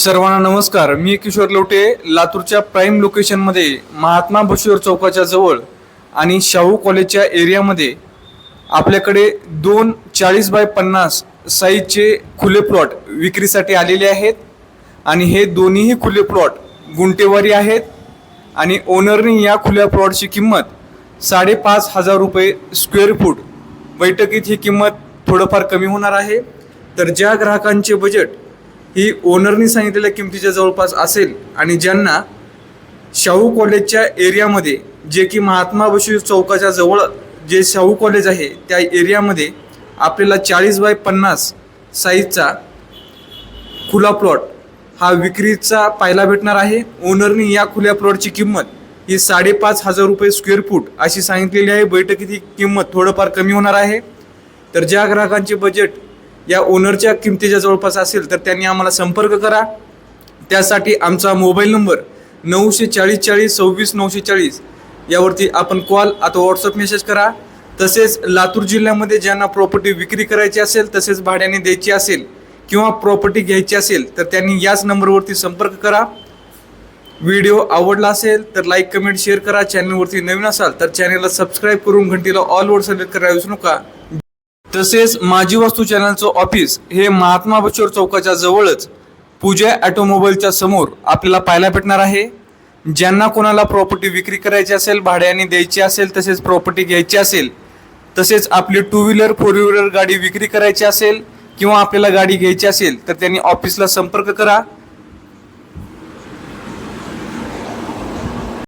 सर्वांना नमस्कार. मी किशोर लोटे लातूरच्या प्राईम लोकेशनमध्ये महात्मा बशेवर चौकाच्या जवळ आणि शाहू कॉलेजच्या एरियामध्ये आपल्याकडे दोन चाळीस बाय पन्नास साईजचे खुले प्लॉट विक्रीसाठी आलेले आहेत. आणि हे दोन्हीही खुले प्लॉट गुंटेवारी आहेत आणि ओनरनी या खुल्या प्लॉटची किंमत साडेपाच हजार रुपये स्क्वेअर फूट. बैठकीत ही किंमत थोडंफार कमी होणार आहे. तर ज्या ग्राहकांचे बजेट ही ओनरनी सांगितलेल्या किमतीच्या जवळपास असेल आणि ज्यांना शाहू कॉलेजच्या एरियामध्ये जे की महात्मा बशीर चौकाच्या जवळ जे शाहू कॉलेज आहे त्या एरियामध्ये आपल्याला चाळीस बाय पन्नास साईजचा खुला प्लॉट हा विक्रीचा पाहायला भेटणार आहे. ओनरनी या खुल्या प्लॉटची किंमत ही साडेपाच हजार रुपये स्क्वेअर फूट अशी सांगितलेली आहे. बैठकीत ही किंमत थोडंफार कमी होणार आहे. तर ज्या ग्राहकांचे बजेट या ओनरच्या किमतीच्या जवळपास असेल तर त्यांनी आम्हाला संपर्क करा. त्यासाठी आमचा मोबाईल नंबर नऊशे चाळीस चाळीस सव्वीस नऊशे चाळीस यावरती आपण कॉल अथवा व्हॉट्सअप मेसेज करा. तसेच लातूर जिल्ह्यामध्ये ज्यांना प्रॉपर्टी विक्री करायची असेल तसेच भाड्याने द्यायची असेल किंवा प्रॉपर्टी घ्यायची असेल तर त्यांनी याच नंबरवरती संपर्क करा. व्हिडिओ आवडला असेल तर लाईक कमेंट शेअर करा. चॅनलवरती नवीन असाल तर चॅनलला सबस्क्राईब करून घंटीला ऑलवर सिलेक्ट करायला विसरू नका. तसेच माझी वस्तू चॅनलचं ऑफिस हे महात्मा बच्चोर चौकाच्या जवळच पूजा ऑटोमोबाईलच्या समोर आपल्याला पाहायला भेटणार आहे. ज्यांना कोणाला प्रॉपर्टी विक्री करायची असेल भाड्याने द्यायची असेल तसेच प्रॉपर्टी घ्यायची असेल तसेच आपली टू व्हीलर फोर व्हीलर गाडी विक्री करायची असेल किंवा आपल्याला गाडी घ्यायची असेल तर त्यांनी ऑफिसला संपर्क करा.